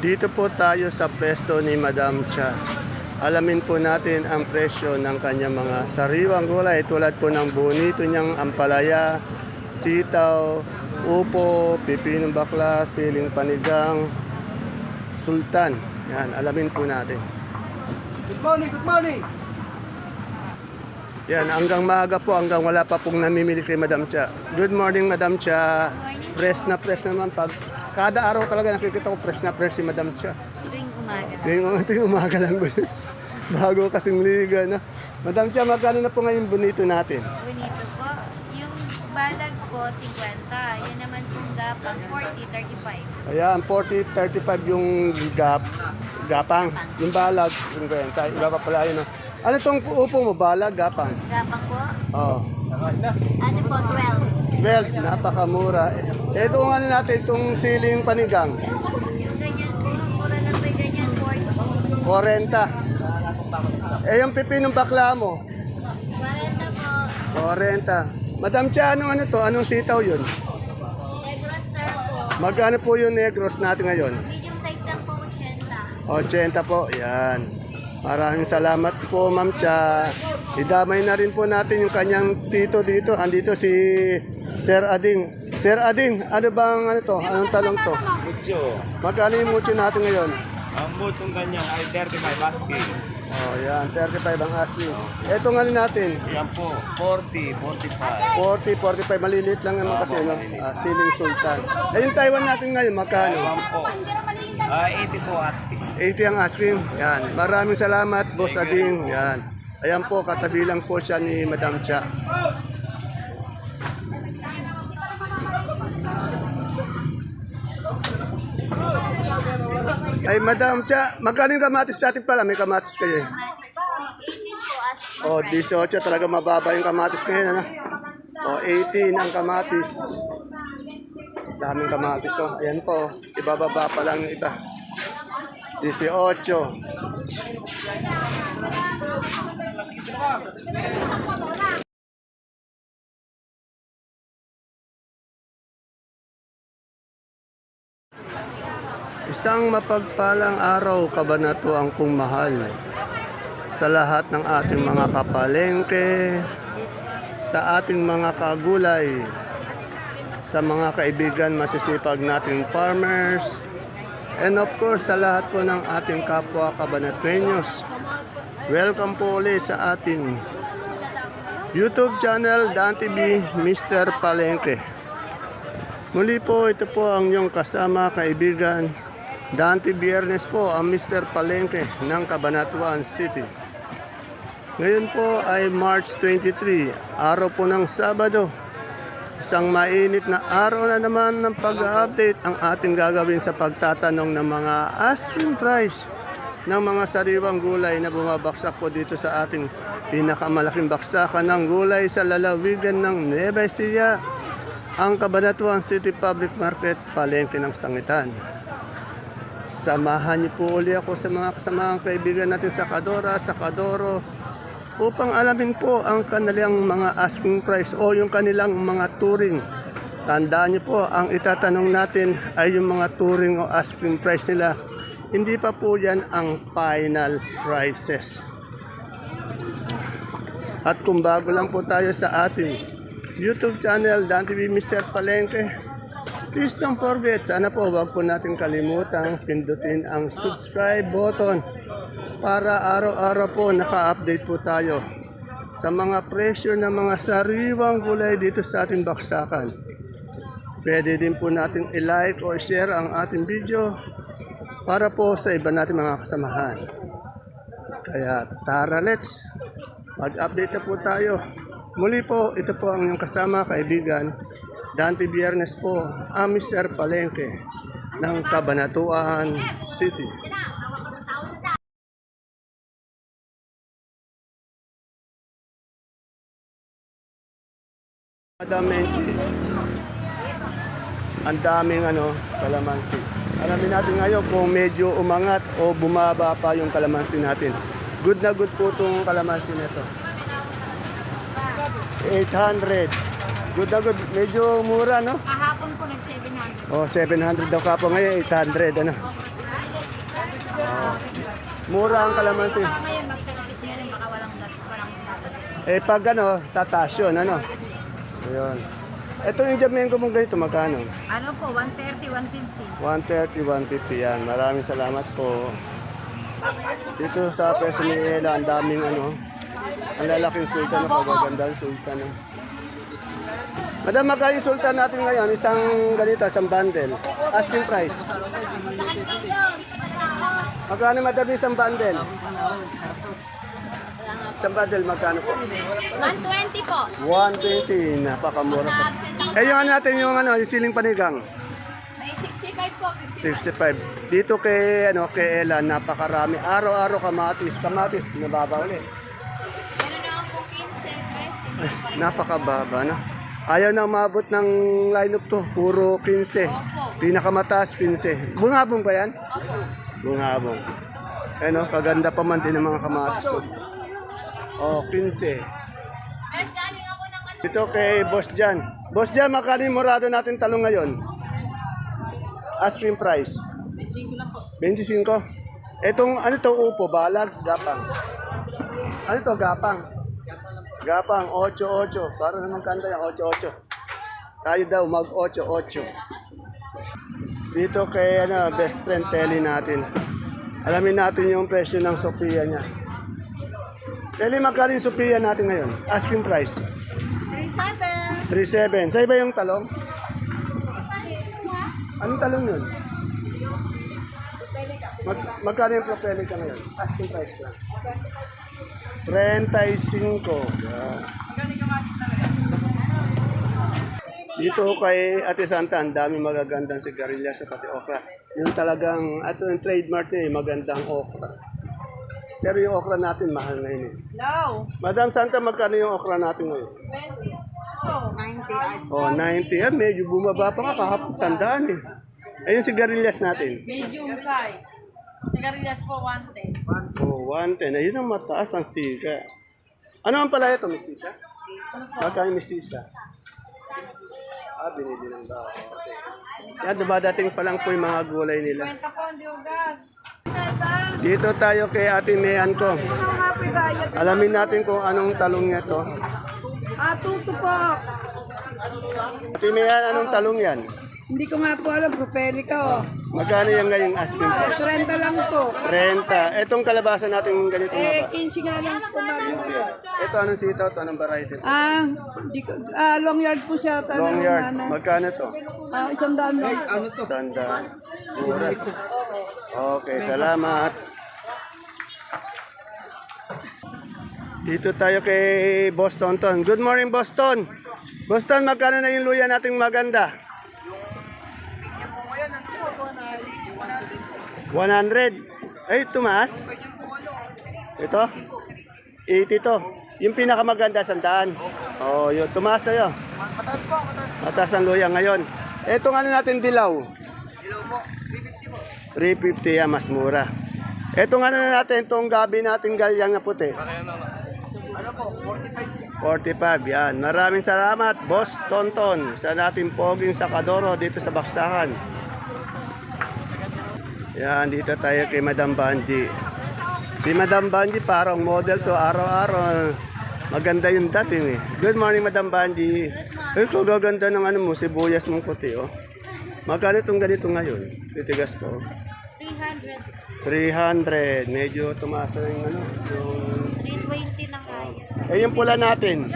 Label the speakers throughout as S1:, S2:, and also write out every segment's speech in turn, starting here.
S1: Dito po tayo sa pwesto ni Madam Cha. Alamin po natin ang presyo ng kanyang mga sariwang gulay tulad po ng bonito niyang ampalaya, sitaw, upo, pipinong bakla, siling panigang, sultan. Yan, alamin po natin.
S2: Good morning, good morning.
S1: Yan, hanggang maaga po, hanggang wala pa pong namimili kay Madam Cha. Good morning, Madam Cha. Press na press naman pag kada araw talaga nakikita ko press na press si Madam Cha.
S3: tuwing umaga.
S1: Ngayong tuwing umaga lang. Bago kasing liga na. Madam Cha, magkano na po ngayon bonito natin?
S3: Bonito po. Yung balag po, 50. Yan naman pong gapang, 40, 35.
S1: Ayan, 40, 35 yung gap, gapang. Yung balag, yung kwenta. Iba pa pala yun. no? Ano tong upo mo? Balag, gapang?
S3: Gapang po,
S1: Oo.
S3: ano po, 12.
S1: Well, napakamura. Ito ang ano natin, itong siling panigang.
S3: Yung ganyan po, mura lang yung ganyan, 40.
S1: 40. Eh, yung pipinong bakla mo?
S3: 40 po.
S1: 40. Madam Cha, anong ano to? Anong sitaw yun?
S3: Negro star po.
S1: Magkano po yung negros natin ngayon?
S3: Medium size lang po, 80.
S1: 80 po, yan. Maraming salamat po, Ma'am Cha. Idamay na rin po natin yung kanyang tito dito. Andito si Sir Ading. Sir Ading, ano bang ano to? Anong talong to?
S4: Mucho.
S1: Magkano yung mucho natin ngayon?
S4: Ang mutong ganyan ay 35 asking.
S1: Oh, yan, 35 ang asking. Ito nga rin natin,
S4: Yan po, 40, 45.
S1: 40, 45, maliliit lang naman kasi, no? Ah, siling sultan. Eh, yung Taiwan natin ngayon, magkano?
S4: Yan po. Ah, 80 po asking.
S1: 80 ang asking. Yan. Maraming salamat, Boss Ading. Yan. Ayan po, katabi lang po siya ni Madam Cha. Ay, Madam Cha, magkano yung kamatis natin pala? May kamatis kayo eh.
S3: Matis po, 18 po as
S1: O, 18 talaga mababa yung kamatis ngayon, ano? O, 18 ang kamatis. Daming kamatis, oh. Ayan po, ibababa pa lang iba. 18. Isang mapagpalang araw kabanatuang kong mahal sa lahat ng ating mga kapalengke, sa ating mga kagulay, sa mga kaibigan masisipag nating farmers, and of course sa lahat po ng ating kapwa kabanatuenyos. Welcome po ulit sa ating YouTube channel Dan TV Mr. Palengke. Muli po, ito po ang inyong kasama, kaibigan. Dante Biernes po ang Mr. Palengke ng Cabanatuan City. Ngayon po ay March 23, araw po ng Sabado. Isang mainit na araw na naman ng pag-update ang ating gagawin sa pagtatanong ng mga asking price ng mga sariwang gulay na bumabaksak po dito sa ating pinakamalaking baksakan ng gulay sa lalawigan ng Nueva Ecija, ang Cabanatuan City Public Market, palengke ng Sangitan. Samahan niyo po uli ako sa mga kasamang kaibigan natin sa Kadora, sa Kadoro, upang alamin po ang kanilang mga asking price o yung kanilang mga touring. Tandaan niyo po, ang itatanong natin ay yung mga touring o asking price nila. Hindi pa po yan ang final prices. At kung bago lang po tayo sa ating YouTube channel, Dan TV Mr. Palengke, please don't forget, sana po wag po natin kalimutan pindutin ang subscribe button para araw-araw po naka-update po tayo sa mga presyo ng mga sariwang gulay dito sa ating baksakan. Pwede din po natin i-like or share ang ating video para po sa iba natin mga kasamahan. Kaya tara let's mag-update na po tayo. Muli po, ito po ang inyong kasama, kaibigan. Dante Biernes po, ang Mr. Palengke ng Cabanatuan City. Madam Menchi, ang daming ano, kalamansi. Alamin natin ngayon kung medyo umangat o bumaba pa yung kalamansi natin. Good na good po itong kalamansi nito. 800. Good na good. Medyo mura, no?
S3: Kahapon po nag-700.
S1: Oh, 700 daw kapo ngayon, 800, ano? Mura ang kalamansi.
S3: Baka ngayon, magtagpit niya rin, baka walang, walang tatas.
S1: Eh pag ano, tataas yun, ano? Ayun. Ito yung Jamaica mong ganito, magkano?
S3: Ano po, 130, 150.
S1: 130, 150 yan. Maraming salamat po. Dito sa Ella, ang daming ano, ang lalaking sultan na pagaganda ang sultan. Eh. Madam, sultan natin ngayon? Isang ganito, isang bundle. Asking price. Magkano madam isang bundle? Isang bundle, magkano po?
S3: 120 po.
S1: 120, napakamura po. Eh, yung ano natin yung ano, yung siling panigang.
S3: May 65 po.
S1: 65. Dito kay ano kay Ella napakarami. Araw-araw kamatis, kamatis nababa ulit.
S3: Meron na po 15 pesos.
S1: Napakababa no. Ayaw na umabot ng lineup to, puro 15. Pinakamataas 15. Bungabong ba yan?
S3: Opo.
S1: Bungabong. Ano, kaganda pa man din ng mga kamatis. to. Oh, 15.
S3: Mas galing ako ng ano.
S1: Dito kay Boss Jan. Boss Jan, magkano yung murado natin talong ngayon? Asking price. 25 lang po. 25? Etong ano to upo, balag, gapang. Ano to, gapang? Gapang, 8-8. Para naman kanta yung 8-8. Tayo daw mag 8-8. Dito kay ano, best friend Telly natin. Alamin natin yung presyo ng Sophia niya. Telly, magkano yung Sophia natin ngayon? Asking price. 3.7. Sa iba yung talong? Anong talong yun? Mag magkano yung propelica ngayon? Asking price lang. 35. Yan. Dito kay Ate Santa, ang dami magagandang sigarilyas sa pati okra. Yung talagang, ito yung trademark niya, magandang okra. Pero yung okra natin, mahal ngayon eh.
S3: No.
S1: Madam Santa, magkano yung okra natin ngayon?
S3: 90.
S1: Oh, 90. Ah, medyo bumaba pa ka kahapon sandaan eh. Ayun sigarilyas natin.
S3: Medium size. Sigarilyas po 110.
S1: Oh, 110. Ayun ang mataas ang sika. Ano ang pala ito, mistisa? Magkano yung mistisa? Ah, binili ng ba? Okay. Yan, dumadating pa lang po yung mga gulay nila.
S3: po, hindi ugas.
S1: Dito tayo kay Ate Mayan ko. Alamin natin kung anong talong niya to.
S2: Ah, tuto po.
S1: Ate Mayan, anong talong yan?
S2: Hindi ko nga po alam, propelica oh.
S1: Magkano yung ngayong asking price?
S2: 30 lang po.
S1: 30. Etong kalabasa natin ganito
S2: Eh,
S1: nga ba?
S2: 15 nga lang po.
S1: Ito anong sitaw to? Anong variety?
S2: Ah, di ko, ah, long yard po siya. Tanong
S1: Long yard.
S2: Ano,
S1: Magkano to?
S2: ah, isang daan lang. Ano to?
S1: Sanda. Mura. Okay, salamat. Dito tayo kay Boss Tonton. Good morning, Boston. Boston, magkano na yung luya nating maganda? 100. Ay, tumaas? Ito? 80 to. Yung pinakamaganda, sandaan. Oh, yun. Tumaas na yun.
S2: Mataas po, mataas.
S1: Mataas ang luya ngayon. Etong ano natin dilaw?
S2: Hello po, 350 po.
S1: 350 yan, mas mura. Etong ano na natin, itong gabi natin galyang na puti.
S2: Ano po, 45
S1: 45, yan. Maraming salamat, Boss Tonton, sa nating poging sakadoro dito sa Baksakan. Yan, dito tayo kay Madam Banji. Si Madam Banji parang model to araw-araw. Maganda yung dating eh. Good morning, Madam Banji. Eh, kagaganda ng ano mo, sibuyas mong puti, oh. Magkano itong ganito ngayon? Titigas po.
S3: 300.
S1: 300. Medyo tumaas na yung ano, yung...
S3: 320 na kaya.
S1: Eh, yung pula natin.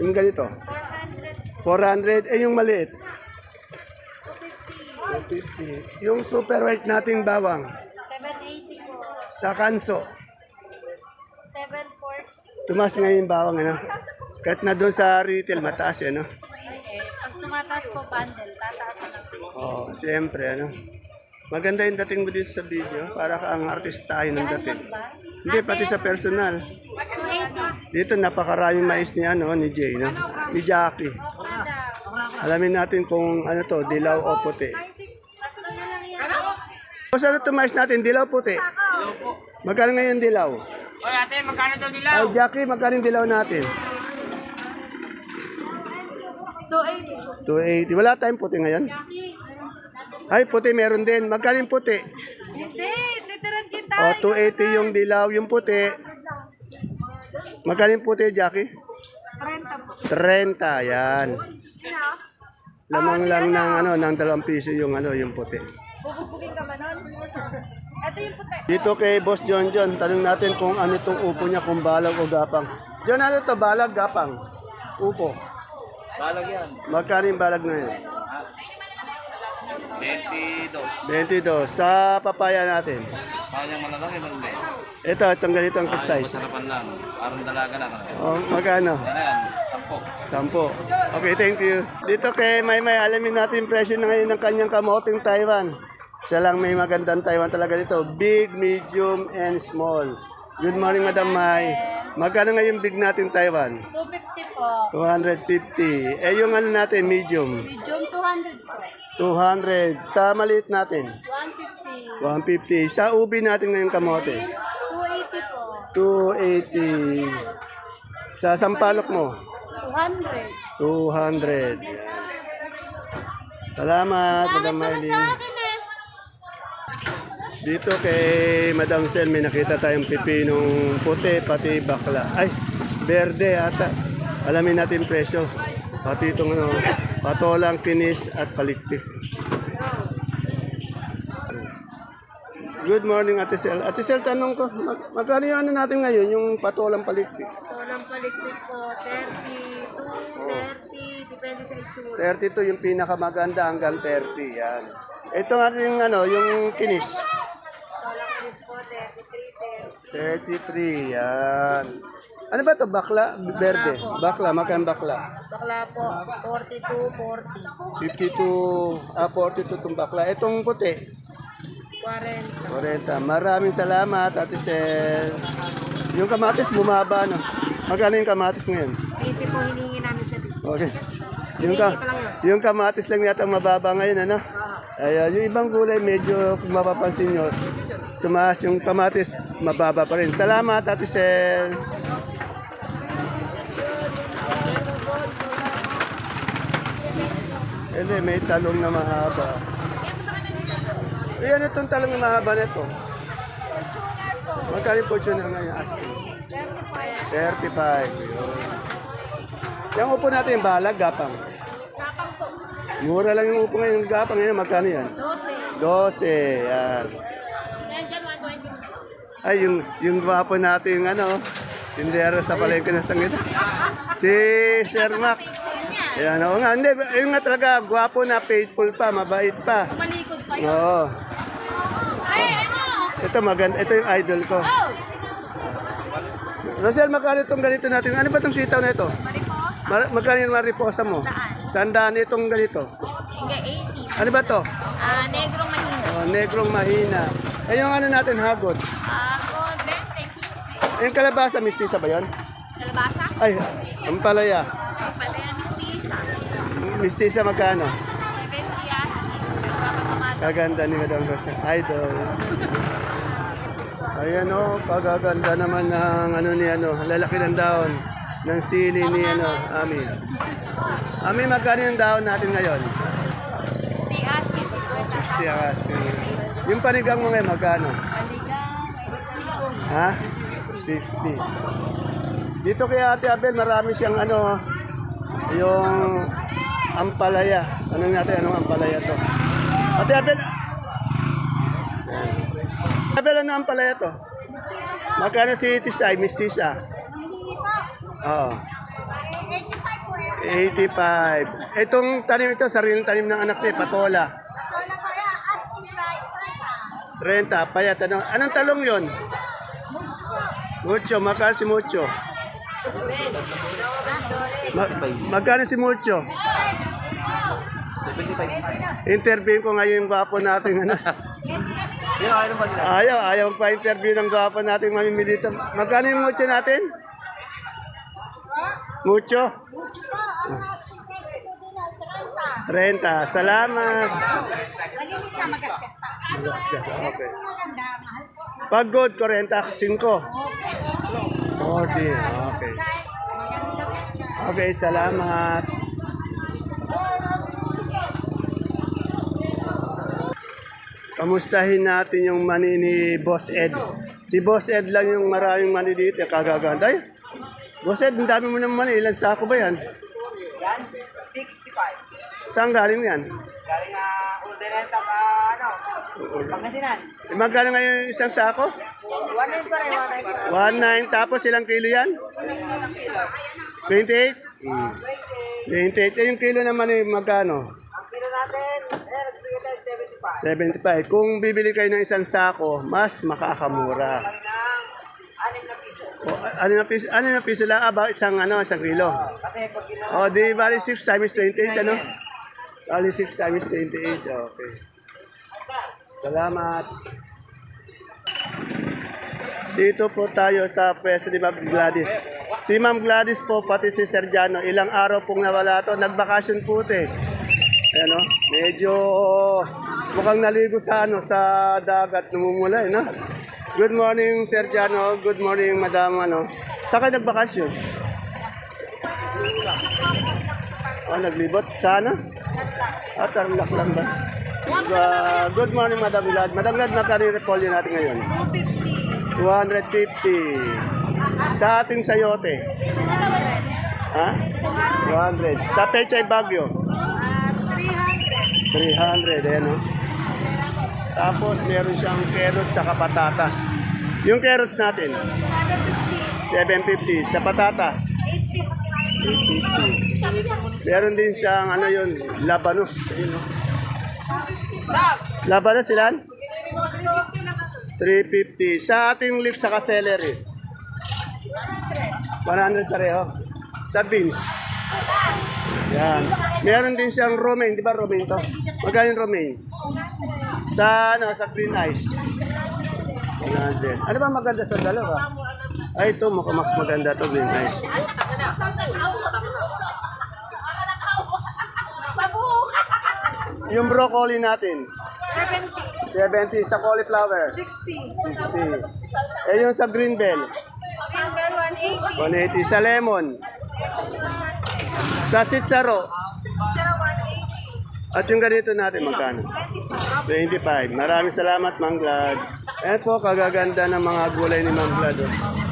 S1: Yung ganito.
S3: 400.
S1: 400. Eh, yung maliit. 250.
S3: 250.
S1: Yung super white nating bawang.
S3: 780 po.
S1: Sa kanso.
S3: 740.
S1: Tumas ngayon yung bawang, ano? Kahit na doon sa retail, mataas, eh, ano?
S3: Pag tumataas po bundle, tataas na lang.
S1: Oo, oh, siyempre, ano? Maganda yung dating mo dito sa video. Para ka ang artistahin ng dating. Hindi, pati sa personal.
S3: 280.
S1: Dito, napakaraming mais ni, ano, ni Jay, no? Ni Jackie. Alamin natin kung ano to, dilaw o puti.
S3: Tatlo na lang yan.
S1: O saan ito mais natin? Dilaw puti? Magkano ngayon dilaw?
S4: Oy, ate, magkano to dilaw?
S1: Ay, Jackie, magkano yung dilaw natin?
S3: 280.
S1: 280. Wala tayong puti ngayon? Ay, puti meron din. Magkano yung puti?
S3: Hindi, titiran kita.
S1: O, 280 yung dilaw, yung puti. Magkano yung puti, Jackie?
S3: 30 po.
S1: 30, yan. Lamang lang ng ano, ng dalawang piso yung ano, yung puti.
S3: Bubugugin ka ba nun? Ito yung puti.
S1: Dito kay Boss John John, tanong natin kung ano itong upo niya, kung balag o gapang. John, ano to balag, gapang? Upo.
S2: Balag yan.
S1: Magkano yung balag na yun?
S2: 22.
S1: 22. Sa papaya natin.
S2: Kanyang malalaki ba?
S1: Ito, itong ganito ang size.
S2: Masarapan lang. Parang dalaga lang.
S1: Oh, magkano?
S2: Ano yan? Sampo.
S1: Sampo. Okay, thank you. Dito kay Maymay, alamin natin yung presyo na ngayon ng kanyang kamoting Taiwan. Siya lang may magandang Taiwan talaga dito. Big, medium, and small. Good morning, Madam May. Magkano ngayon big natin Taiwan?
S3: 250 po.
S1: 250. Eh, yung ano natin, medium.
S3: Medium 200 po.
S1: 200. Sa maliit natin,
S3: 150.
S1: 150. Sa ubi natin ngayon kamote,
S3: 280 po.
S1: 280. Sa sampalok mo,
S3: 200.
S1: 200. Salamat, Madam
S3: Bakit naman
S1: Miley.
S3: sa akin eh?
S1: Dito kay Madam Sel, may nakita tayong pipinong puti, pati bakla. Ay, berde ata. Alamin natin presyo. Pati itong ano, patolang, kinis at palikpik. Good morning, Ate Sel. Ate Sel, tanong ko, mag magkano yung ano natin ngayon, yung patolang palikpik?
S3: Walang palikpik po. 32, 30. Depende sa itsura.
S1: 32 yung pinakamaganda hanggang 30, yan. Ito nga rin, ano, yung kinis.
S3: Walang kinis po. 33,
S1: 33, yan. Ano ba to Bakla? Verde. Bakla, magkano bakla?
S3: 30. Bakla po. 42, 40.
S1: 52, ah, 42 itong bakla. Itong puti,
S3: 40.
S1: 40. Maraming salamat, Ate Sel. Yung kamatis, bumaba, no? Magkano yung kamatis ngayon?
S3: 80 po hinihingi namin sa.
S1: Okay. Yung, ka, yung kamatis lang yata ang mababa ngayon, ano? Ayan, yung ibang gulay, medyo kung mapapansin nyo, tumaas yung kamatis, mababa pa rin. Salamat, Ate Sel. Hindi, may talong na mahaba. Ayan itong talong na mahaba nito. Magkano yung Fortuner ngayon? Asking. 35. Yun. Yung upo natin, balag, gapang. Mura lang yung upo ngayon, gapang. Ngayon, magkano yan? 12. 12, yan. Ay, yung, yung gwapo natin, ano, tindero sa palengke ng sangita. Si Sir Mac. Ayan, oo nga. Hindi, yun nga talaga, gwapo na, faithful pa, mabait pa.
S3: Malikod pa
S1: Oo.
S3: Ay, ano?
S1: Ito maganda, ito yung idol ko.
S3: Oh!
S1: Rosel, magkano itong ganito natin? Ano ba itong sitaw na ito?
S3: Maripos?
S1: Ma- magkano yung mariposa mo? Sandaan itong ganito.
S3: Hingga 80.
S1: Ano ba to?
S3: Ah, negrong mahina.
S1: Oh, negrong mahina. Eh yung ano natin, hagod.
S3: Ah, gold, 20, 15.
S1: Yung kalabasa, mistisa ba yun?
S3: Kalabasa?
S1: Ay, ang palaya.
S3: Ay, pala yung mistisa.
S1: Mistisa magkano?
S3: 70 asking. Nagpapakamata.
S1: Kaganda ni Madam Rosel. Idol. Ayan o, pagaganda naman ng ano ni ano, lalaki ng daon ng sili ni ano, Ami. Ami, magkano yung daon natin ngayon?
S3: 60 asking. 60
S1: 60 ang asking. Yung panigang mo ngayon, magkano? Ha? 60. Dito kay Ate Abel, marami siyang ano, yung ampalaya. Ano natin, anong ampalaya to? Ate Abel, Abel, ano ampalaya to? Magkano si Tisay, Miss Tisa? Oo. 85. Itong tanim ito, sariling tanim ng anak niya, patola.
S3: Wala kaya asking price
S1: 30, payat. Ano, anong talong yon? Mucho, magkano si Mucho? Ma- magkano si Mucho?
S2: 75.
S1: Interview ko ngayon yung gwapo natin. Ano? Ayaw, ayaw pa interview ng gwapo natin mamimilito. Magkano yung Mucho natin? Mucho? 30. Salamat.
S3: Malilit na magasgas pa.
S1: Magasgas, Okay. Pag good, 45. 40. Okay. Okay, salamat. Kamustahin natin yung mani ni Boss Ed. Si Boss Ed lang yung maraming mani dito. Kagaganda. Ay, Boss Ed, ang dami mo ng mani. Ilan sako ba yan?
S5: Yan, 65.
S1: Saan galing yan?
S5: Galing na Urdeneta ka, ano, Pangasinan.
S1: Eh, Magkano ngayon yung isang sako?
S5: One nine pa rin,
S1: 1.9
S5: 1
S1: tapos ilang kilo yan? 28? Hmm. 28. Eh, yung kilo naman eh, magkano?
S5: Ang kilo natin, eh, nagbigay tayo 75.
S1: 75. Kung bibili kayo ng isang sako, mas makakamura.
S5: Kami ng 6 na piso.
S1: O, ano na piso, ano na piso lang? Aba, isang, ano, isang kilo.
S5: Kasi pag kilo,
S1: O, di bali 6 times 28, ano? Bali 6 times 28, okay. Salamat. Dito po tayo sa pwesto ni Ma'am Gladys. Si Ma'am Gladys po, pati si Sergiano, ilang araw pong nawala to, nagbakasyon po ito eh. Ayan o, medyo mukhang naligo sa, ano, sa dagat, namumula eh, no? Good morning, Sergiano. Good morning, Madam, ano. Saan kayo nagbakasyon? Oh, naglibot? Sana? Ah, tarlak lang ba? Uh, good morning, Madam Glad. Madam Glad, magkano yung repolyo natin ngayon? 250. Sa ating sayote? Ha? 200. Sa Pechay Bagyo? 300. Ayan, no? Tapos, meron siyang carrots sa patatas. Yung carrots natin? 750. Sa patatas? 850. Meron din siyang ano yun, labanos. Ayun, no? Labanos ilan? 350. Sa ating leeks sa celery. 100 pareho. Sa beans. Yan. Meron din siyang romaine. Di ba romaine to? Magkano yung romaine? Sa, ano, sa green ice. 100. Ano ba maganda sa dalawa? Ay, ito. Mukhang mas maganda to green ice. Yung broccoli natin. 70. 70 sa cauliflower. 60. 60. Eh yung sa green bell. 180 sa lemon. Sa sitsaro. At yung ganito natin magkano? 25. Maraming salamat, Mang Glad. Po, kagaganda ng mga gulay ni Mang Glad. Oh.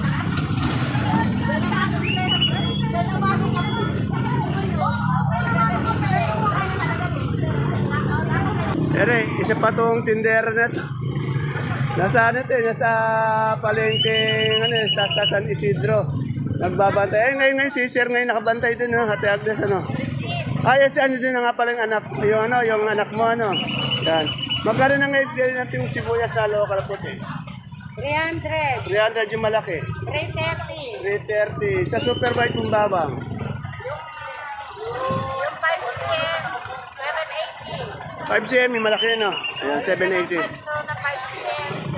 S1: Isa pa tong tindera na to. Nasa ano to eh, nasa palengke, ano eh, sa, sa San Isidro. Nagbabantay. Eh, ngayon, ngayon, si Sir ngayon nakabantay din, no? Hati Agnes, ano? Ay, yes, ano din na nga pala yung anak, yung ano, yung anak mo, ano? Yan. Magkano na ngayon din natin yung sibuyas na local puti?
S5: 300,
S1: 300 yung malaki. 330.
S5: 330.
S1: Sa super white mong babang.
S5: Yung 5cm, 780.
S1: 5 cm, yung malaki, no? Ayan, 780.
S5: So, na 5cm,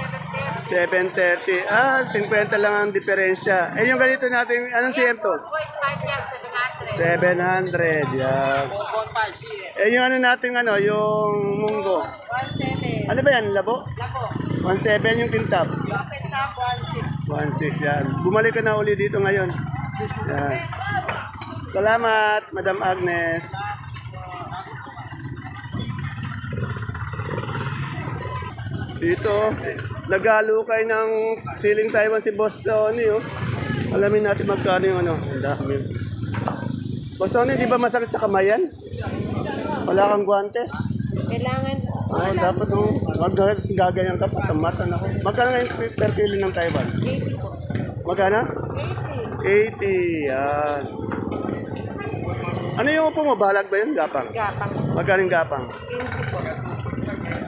S5: 730.
S1: 730. Ah, 50 lang ang diferensya. Eh, yung ganito natin, anong CM to?
S5: Boys 5 yan, 700.
S1: 700, yan. Eh, yung ano natin, ano, yung munggo.
S5: 17.
S1: Ano ba yan, labo?
S5: Lako.
S1: 17 yung kintab.
S5: Yung pentap, 16.
S1: 16, yan. Bumalik ka na uli dito ngayon. Yan. Salamat, Madam Agnes. Dito, nag-alukay ng siling Taiwan si Boss Tony. Oh. Alamin natin magkano yung ano. Ang dami. Boss Tony, di ba masakit sa kamayan? Wala kang guantes?
S5: Kailangan,
S1: Oh, dapat nung mag-gagayan ka pa sa mata na ko. Magkano ngayon per kilo ng Taiwan?
S5: 80 po.
S1: Magkano?
S5: 80.
S1: 80, yan. Ano yung upo mo? Balag ba yun? Gapang.
S5: Gapang.
S1: Magkano yung gapang?
S5: 15 po.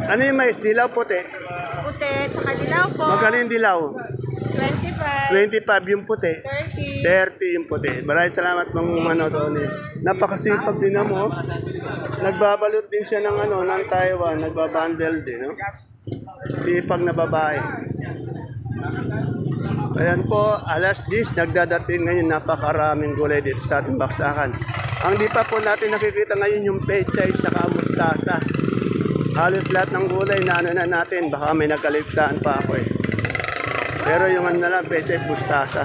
S1: Ano yung mais? Dilaw puti?
S5: Puti, saka dilaw po.
S1: Magkano yung dilaw?
S5: 25.
S1: 25 yung puti.
S5: 30.
S1: 30 yung puti. Maraming salamat mga umano to. Napakasipag din na mo. Nagbabalot din siya ng ano, ng Taiwan. Nagbabundle din, no? Sipag na babae. Ayan po, alas 10, nagdadating ngayon napakaraming gulay dito sa ating baksakan. Ang di pa po natin nakikita ngayon yung pechay sa mustasa. Halos lahat ng gulay na ano na natin, baka may nagkaligtaan pa ako eh. Pero yung ano na lang, pechay mustasa.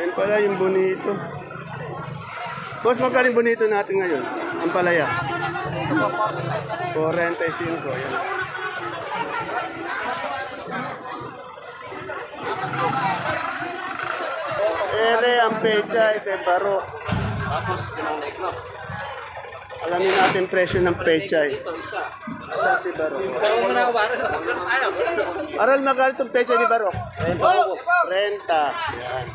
S1: Ayun pala yung bonito. Boss, magkano yung bonito natin ngayon? Ang palaya. 45, yan. Ere ang pechay kay Baro.
S2: Tapos, yung negro.
S1: Alamin natin presyo ng pechay.
S2: isa.
S1: Sa si Baro.
S2: Saan mo na wala? Ayaw.
S1: Aral magkano itong pechay ni Baro?
S2: Ayun pa ubos.
S1: Renta. Yan.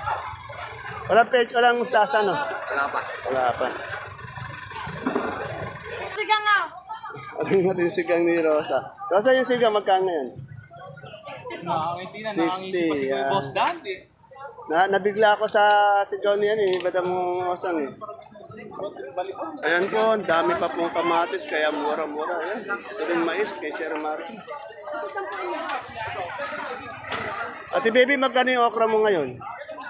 S1: Walang pechay, walang sasa, no?
S2: Wala pa.
S1: Wala pa.
S3: Sige nga.
S1: Alamin natin yung sigang ni Rosa. Rosa yung sigang magkano yan?
S2: Nakangiti na,
S1: 60, yan.
S2: Dante.
S1: Na, nabigla ako sa sigaw niyan eh, ba't mo osang eh. Ayan po, ang dami pa pong kamatis, kaya mura-mura. Ayan, ito rin mais kay Sir Martin. Ate baby, magkano yung okra mo ngayon?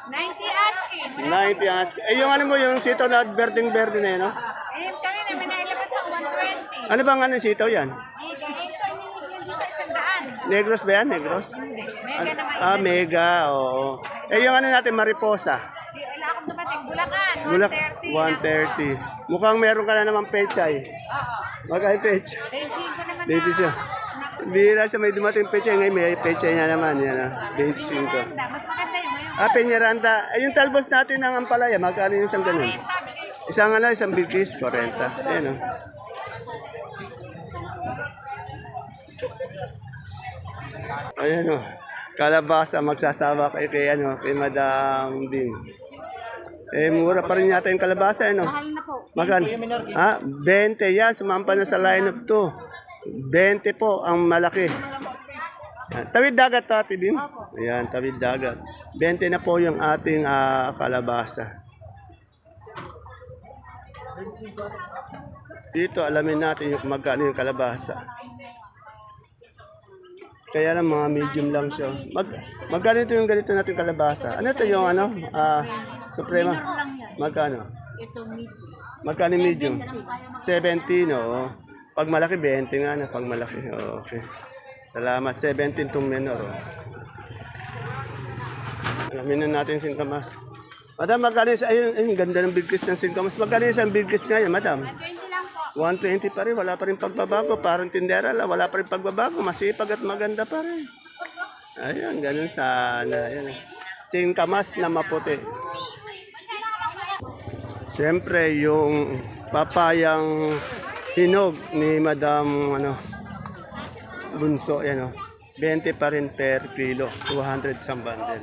S3: 90 asking.
S1: 90 ang ask. Eh, yung ano mo, yung sitaw na berdeng-berde na yun, no?
S3: Eh, kami naman nailabas ang 120.
S1: Ano bang ano yung sitaw yan? Negros ba yan? Negros?
S3: Mega naman.
S1: Ah, mega, oo. Eh, yung ano natin, mariposa.
S3: Di, wala akong dumating. Bulacan,
S1: Bulak,
S3: 130.
S1: 130. Mukhang meron ka na naman pechay. Magkano pechay?
S3: Beijing ko naman
S1: Beijing
S3: na.
S1: siya. Bihira siya may dumating pechay. Ngayon may pechay na naman. Yan ah. Beijing ko.
S3: Ganda. Mas maganda yung ngayon.
S1: Ah, Peñaranda. Ay, yung talbos natin ng Ampalaya. Magkano yung isang ganun? Isang ano, isang bigis, 40. Ayan oh. Ayan oh. Kalabasa, magsasawa kay, kay, ano, kay Madam Ding. Eh, mura pa rin yata yung kalabasa, ano?
S3: Mahal na po.
S1: Ha? 20 yan. Sumampa na sa lineup to. 20 po ang malaki. Yan. Tawid dagat to, Ate Bim? Ayan, tawid dagat. 20 na po yung ating ah, kalabasa. Dito, alamin natin yung magkano yung kalabasa. Kaya lang mga medium lang siya. Mag, magkano ito yung ganito natin kalabasa? Ano ito yung ano? Ah, Suprema? Magkano?
S3: Ito, mid.
S1: Magkano medium? 17, oo. Pag malaki, 20 nga na. Pag malaki, oo, okay. Salamat. 17 itong menor, oh. Alamin na natin yung singkamas. Madam, magkano yung, ayun, ayun, ganda ng bigkis ng singkamas. Magkano isang bigkis ngayon, madam?
S3: 20 lang po.
S1: 120 pa rin, wala pa rin pagbabago. Parang tindera lang, wala pa rin pagbabago. Masipag at maganda pa rin. Ayun, ganun sana. Ayun. Singkamas na maputi. Siyempre, yung papayang hinog ni Madam ano, Bunso, yan o. 20 pa rin per kilo, 200 sa bundle.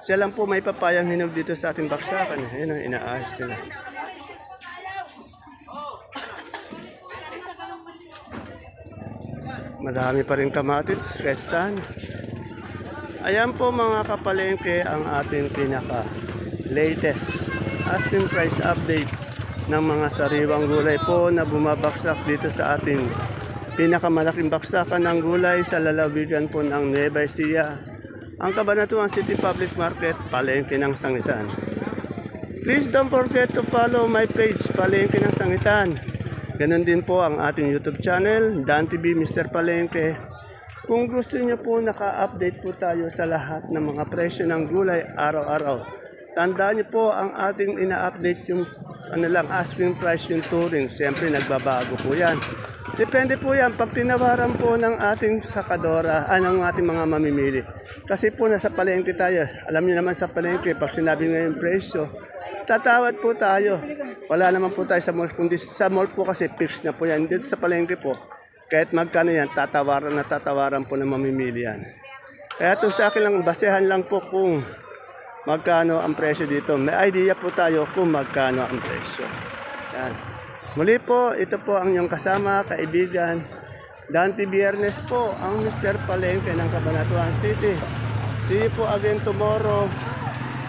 S1: Siya lang po may papayang hinog dito sa ating baksakan. Ayun o, inaayos nila. Madami pa rin kamatis, kesan. Ayan po mga kapalengke ang ating pinaka latest asking price update ng mga sariwang gulay po na bumabaksak dito sa ating pinakamalaking baksakan ng gulay sa lalawigan po ng Nueva Ecija, ang Cabanatuan City Public Market, Palengke ng Sangitan. Please don't forget to follow my page, Palengke ng Sangitan. Ganon din po ang ating YouTube channel, Dan TV Mr. Palengke. Kung gusto niyo po naka-update po tayo sa lahat ng mga presyo ng gulay araw-araw. Tandaan niyo po ang ating ina-update yung ano lang, asking price yung touring. Siyempre nagbabago po yan. Depende po yan pag tinawaran po ng ating sakadora, ah, ng ating mga mamimili. Kasi po nasa palengke tayo. Alam niyo naman sa palengke, pag sinabi nga yung presyo, tatawad po tayo. Wala naman po tayo sa mall. Kundi sa mall po kasi fixed na po yan. Dito sa palengke po, kahit magkano yan, tatawaran na tatawaran po ng mamimili yan. Kaya ito sa akin lang, basehan lang po kung magkano ang presyo dito. May idea po tayo kung magkano ang presyo. Yan. Muli po, ito po ang inyong kasama, kaibigan. Dante Biernes po, ang Mr. Palengke ng Cabanatuan City. See you po again tomorrow.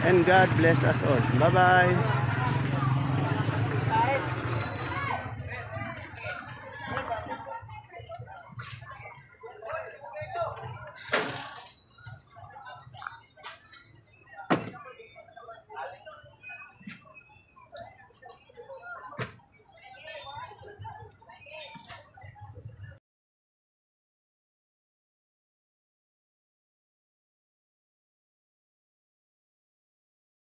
S1: And God bless us all. Bye-bye.